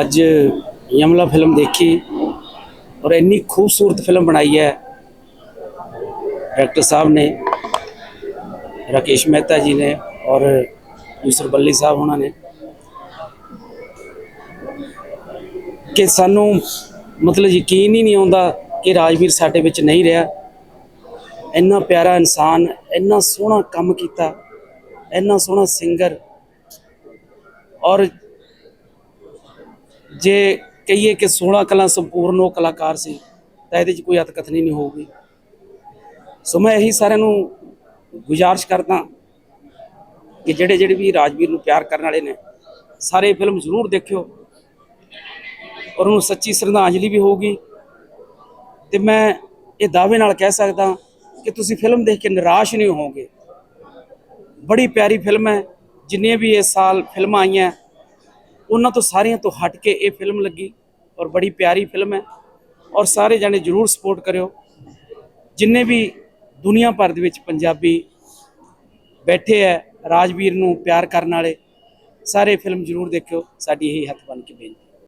ਅੱਜ ਯਮਲਾ ਫਿਲਮ ਦੇਖੀ ਔਰ ਇੰਨੀ ਖੂਬਸੂਰਤ ਫਿਲਮ ਬਣਾਈ ਹੈ। ਡਾਇਰੈਕਟਰ ਸਾਹਿਬ ਨੇ, ਰਾਕੇਸ਼ ਮਹਿਤਾ ਜੀ ਨੇ ਔਰ ਯੂਸਰ ਬੱਲੀ ਸਾਹਿਬ ਉਹਨਾਂ ਨੇ ਕਿ ਸਾਨੂੰ ਮਤਲਬ ਯਕੀਨ ਹੀ ਨਹੀਂ ਆਉਂਦਾ ਕਿ ਰਾਜਵੀਰ ਸਾਡੇ ਵਿੱਚ ਨਹੀਂ ਰਿਹਾ। ਇੰਨਾ ਪਿਆਰਾ ਇਨਸਾਨ, ਇੰਨਾ ਸੋਹਣਾ ਕੰਮ ਕੀਤਾ, ਇੰਨਾ ਸੋਹਣਾ ਸਿੰਗਰ ਔਰ ਜੇ ਕਹੀਏ ਕਿ 16 ਕਲਾ ਸੰਪੂਰਨ ਉਹ ਕਲਾਕਾਰ ਸੀ, ਤਾਂ ਇਹਦੇ 'ਚ ਕੋਈ ਅਤਕਥਨੀ ਨਹੀਂ ਹੋਊਗੀ। ਸੋ ਮੈਂ ਇਹੀ ਸਾਰਿਆਂ ਨੂੰ ਗੁਜ਼ਾਰਿਸ਼ ਕਰਦਾ ਕਿ ਜਿਹੜੇ ਜਿਹੜੇ ਵੀ ਰਾਜਵੀਰ ਨੂੰ ਪਿਆਰ ਕਰਨ ਵਾਲੇ ਨੇ, ਸਾਰੇ ਫਿਲਮ ਜ਼ਰੂਰ ਦੇਖਿਓ। ਔਰ ਉਹਨੂੰ ਸੱਚੀ ਸ਼ਰਧਾਂਜਲੀ ਵੀ ਹੋਊਗੀ। ਤੇ ਮੈਂ ਇਹ ਦਾਅਵੇ ਨਾਲ ਕਹਿ ਸਕਦਾ ਕਿ ਤੁਸੀਂ ਫਿਲਮ ਦੇਖ ਕੇ ਨਿਰਾਸ਼ ਨਹੀਂ ਹੋਵੋਗੇ। ਬੜੀ ਪਿਆਰੀ ਫਿਲਮ ਹੈ, ਜਿੰਨੀਆਂ ਵੀ ਇਸ ਸਾਲ ਫਿਲਮਾਂ ਆਈਆਂ ਉਹਨਾਂ ਤੋਂ ਸਾਰਿਆਂ ਤੋਂ ਹਟ ਕੇ ਇਹ ਫਿਲਮ ਲੱਗੀ ਔਰ ਬੜੀ ਪਿਆਰੀ ਫਿਲਮ ਹੈ। ਔਰ ਸਾਰੇ ਜਾਣੇ ਜਰੂਰ ਸਪੋਰਟ ਕਰਿਓ। ਜਿੰਨੇ ਵੀ ਦੁਨੀਆ ਭਰ ਦੇ ਵਿੱਚ ਪੰਜਾਬੀ ਬੈਠੇ ਹੈ, ਰਾਜਵੀਰ ਨੂੰ ਪਿਆਰ ਕਰਨ ਵਾਲੇ, ਸਾਰੇ ਫਿਲਮ ਜਰੂਰ ਦੇਖਿਓ। ਸਾਡੀ ਇਹੀ ਹੱਥ ਬਣ ਕੇ ਬੇਨਤੀ